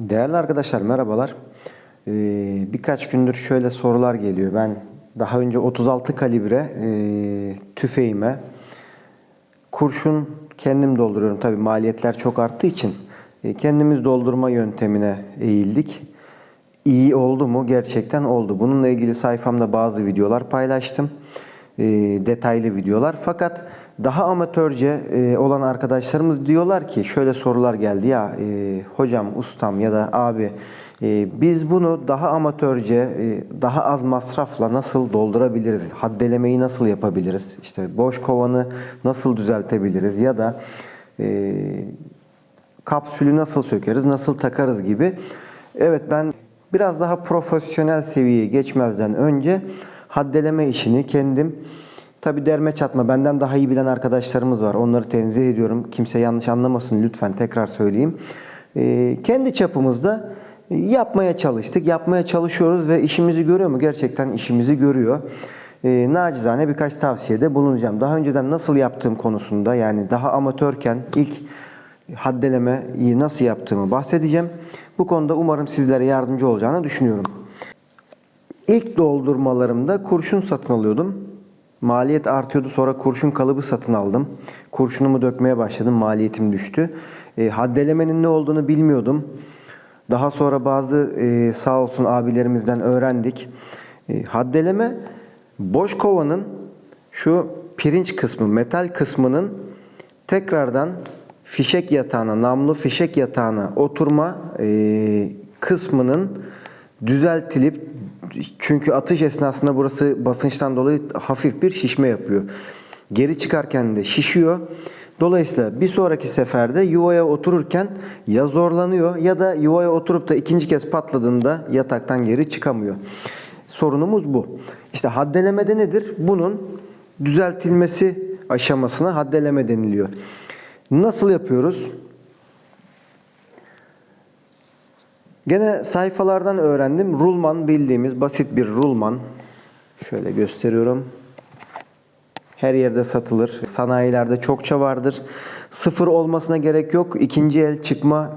Değerli arkadaşlar merhabalar. Ee, birkaç gündür şöyle sorular geliyor. Ben daha önce 36 kalibre e, tüfeğime kurşun kendim dolduruyorum. Tabii maliyetler çok arttığı için e, kendimiz doldurma yöntemine eğildik. İyi oldu mu? Gerçekten oldu. Bununla ilgili sayfamda bazı videolar paylaştım. E, detaylı videolar. Fakat daha amatörce e, olan arkadaşlarımız diyorlar ki şöyle sorular geldi ya e, hocam, ustam ya da abi e, biz bunu daha amatörce, e, daha az masrafla nasıl doldurabiliriz? Haddelemeyi nasıl yapabiliriz? İşte boş kovanı nasıl düzeltebiliriz? Ya da e, kapsülü nasıl sökeriz, nasıl takarız gibi. Evet ben biraz daha profesyonel seviyeye geçmezden önce haddeleme işini kendim tabi derme çatma benden daha iyi bilen arkadaşlarımız var. Onları tenzih ediyorum. Kimse yanlış anlamasın lütfen tekrar söyleyeyim. Ee, kendi çapımızda yapmaya çalıştık. Yapmaya çalışıyoruz ve işimizi görüyor mu? Gerçekten işimizi görüyor. Ee, nacizane birkaç tavsiyede bulunacağım. Daha önceden nasıl yaptığım konusunda yani daha amatörken ilk haddelemeyi nasıl yaptığımı bahsedeceğim. Bu konuda umarım sizlere yardımcı olacağını düşünüyorum. İlk doldurmalarımda kurşun satın alıyordum. Maliyet artıyordu. Sonra kurşun kalıbı satın aldım. Kurşunumu dökmeye başladım. Maliyetim düştü. E, haddelemenin ne olduğunu bilmiyordum. Daha sonra bazı e, sağ olsun abilerimizden öğrendik. E, haddeleme boş kovanın şu pirinç kısmı, metal kısmının tekrardan fişek yatağına, namlu fişek yatağına oturma e, kısmının düzeltilip çünkü atış esnasında burası basınçtan dolayı hafif bir şişme yapıyor. Geri çıkarken de şişiyor. Dolayısıyla bir sonraki seferde yuvaya otururken ya zorlanıyor ya da yuvaya oturup da ikinci kez patladığında yataktan geri çıkamıyor. Sorunumuz bu. İşte haddelemede nedir? Bunun düzeltilmesi aşamasına haddeleme deniliyor. Nasıl yapıyoruz? Gene sayfalardan öğrendim. Rulman bildiğimiz basit bir rulman. Şöyle gösteriyorum. Her yerde satılır. Sanayilerde çokça vardır. Sıfır olmasına gerek yok. İkinci el çıkma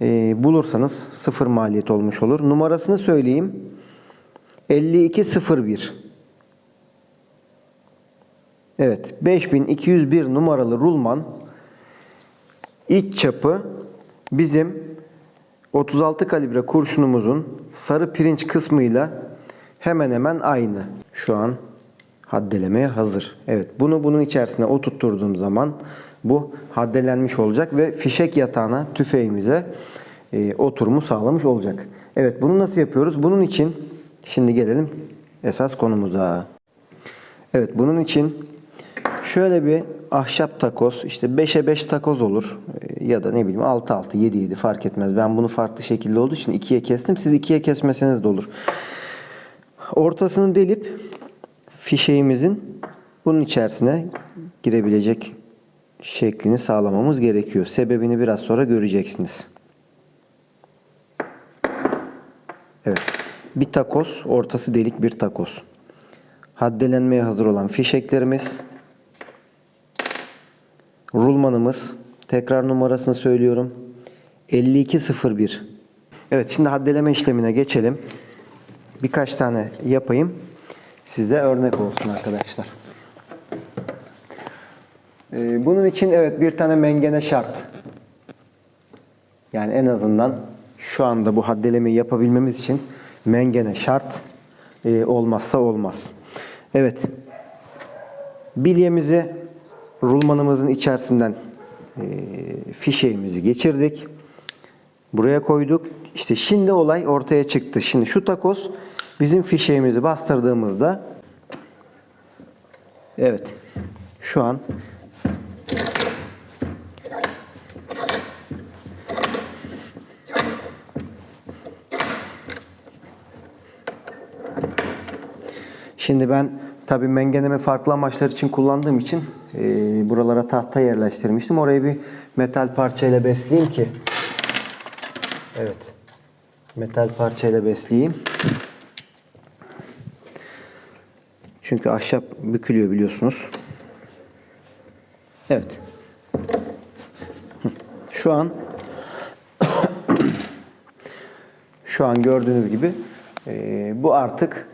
e, bulursanız sıfır maliyet olmuş olur. Numarasını söyleyeyim. 5201. Evet, 5201 numaralı rulman iç çapı bizim 36 kalibre kurşunumuzun sarı pirinç kısmıyla hemen hemen aynı. Şu an haddelemeye hazır. Evet bunu bunun içerisine oturtturduğum zaman bu haddelenmiş olacak ve fişek yatağına tüfeğimize e, oturumu sağlamış olacak. Evet bunu nasıl yapıyoruz? Bunun için şimdi gelelim esas konumuza. Evet bunun için şöyle bir ahşap takoz işte 5'e 5 takoz olur Ee, ya da ne bileyim 6 6 7 7 fark etmez. Ben bunu farklı şekilde olduğu için ikiye kestim. Siz ikiye kesmeseniz de olur. Ortasını delip fişeğimizin bunun içerisine girebilecek şeklini sağlamamız gerekiyor. Sebebini biraz sonra göreceksiniz. Evet. Bir takoz, ortası delik bir takoz. Haddelenmeye hazır olan fişeklerimiz Rulmanımız. Tekrar numarasını söylüyorum. 5201. Evet şimdi haddeleme işlemine geçelim. Birkaç tane yapayım. Size örnek olsun arkadaşlar. Ee, bunun için evet bir tane mengene şart. Yani en azından şu anda bu haddelemeyi yapabilmemiz için mengene şart. Ee, olmazsa olmaz. Evet. Bilyemizi rulmanımızın içerisinden e, fişeğimizi geçirdik. Buraya koyduk. İşte şimdi olay ortaya çıktı. Şimdi şu takoz bizim fişeğimizi bastırdığımızda evet şu an Şimdi ben tabii mengenemi farklı amaçlar için kullandığım için e, buralara tahta yerleştirmiştim. Orayı bir metal parçayla besleyeyim ki Evet. Metal parçayla besleyeyim. Çünkü ahşap bükülüyor biliyorsunuz. Evet. Şu an Şu an gördüğünüz gibi e, bu artık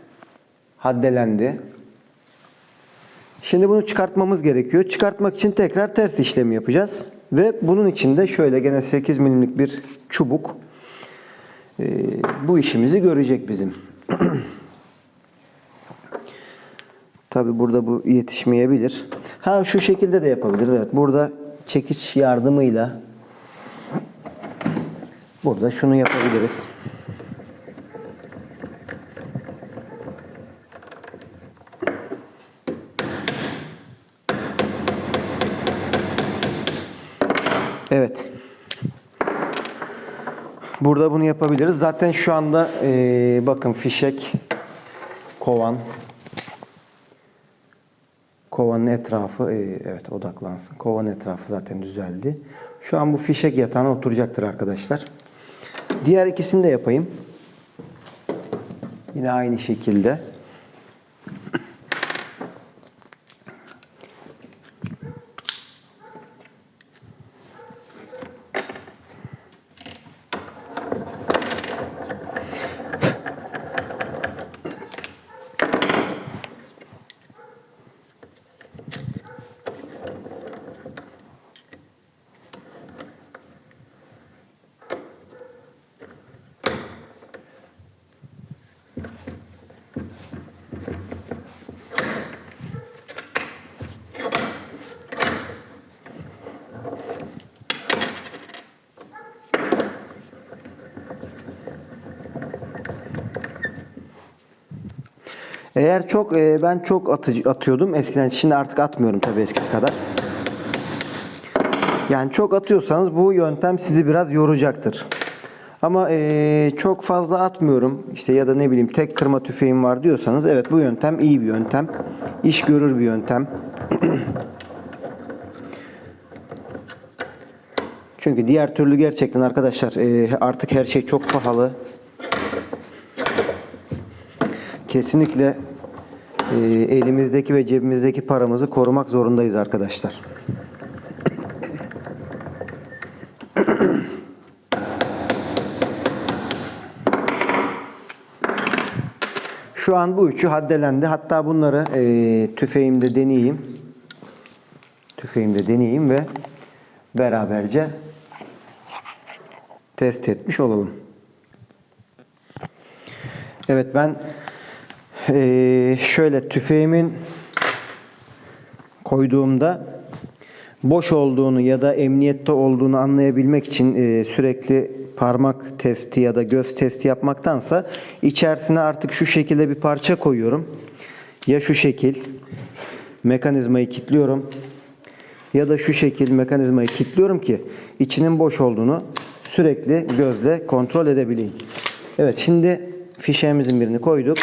haddelendi. Şimdi bunu çıkartmamız gerekiyor. Çıkartmak için tekrar ters işlemi yapacağız. Ve bunun için de şöyle gene 8 milimlik bir çubuk e, bu işimizi görecek bizim. Tabi burada bu yetişmeyebilir. Ha şu şekilde de yapabiliriz. Evet burada çekiç yardımıyla burada şunu yapabiliriz. Evet. Burada bunu yapabiliriz. Zaten şu anda eee, bakın fişek, kovan, kovanın etrafı eee, evet odaklansın. Kovanın etrafı zaten düzeldi. Şu an bu fişek yatağına oturacaktır arkadaşlar. Diğer ikisini de yapayım. Yine aynı şekilde. Eğer çok e, ben çok atıcı, atıyordum eskiden şimdi artık atmıyorum tabii eskisi kadar. Yani çok atıyorsanız bu yöntem sizi biraz yoracaktır. Ama e, çok fazla atmıyorum işte ya da ne bileyim tek kırma tüfeğim var diyorsanız evet bu yöntem iyi bir yöntem. İş görür bir yöntem. Çünkü diğer türlü gerçekten arkadaşlar e, artık her şey çok pahalı. Kesinlikle e, elimizdeki ve cebimizdeki paramızı korumak zorundayız arkadaşlar. Şu an bu üçü haddelendi. Hatta bunları e, tüfeğimde deneyeyim. Tüfeğimde deneyeyim ve beraberce test etmiş olalım. Evet ben eee, şöyle tüfeğimin koyduğumda boş olduğunu ya da emniyette olduğunu anlayabilmek için eee, sürekli parmak testi ya da göz testi yapmaktansa içerisine artık şu şekilde bir parça koyuyorum. Ya şu şekil mekanizmayı kilitliyorum ya da şu şekil mekanizmayı kilitliyorum ki içinin boş olduğunu sürekli gözle kontrol edebileyim. Evet şimdi fişeğimizin birini koyduk.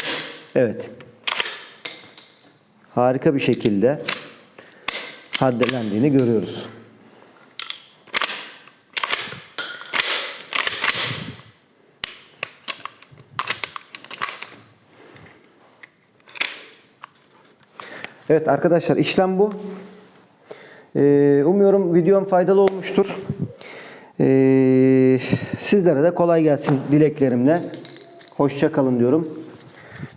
Evet. Harika bir şekilde haddelendiğini görüyoruz. Evet arkadaşlar işlem bu. Ee, umuyorum videom faydalı olmuştur. Ee, sizlere de kolay gelsin dileklerimle. Hoşça kalın diyorum.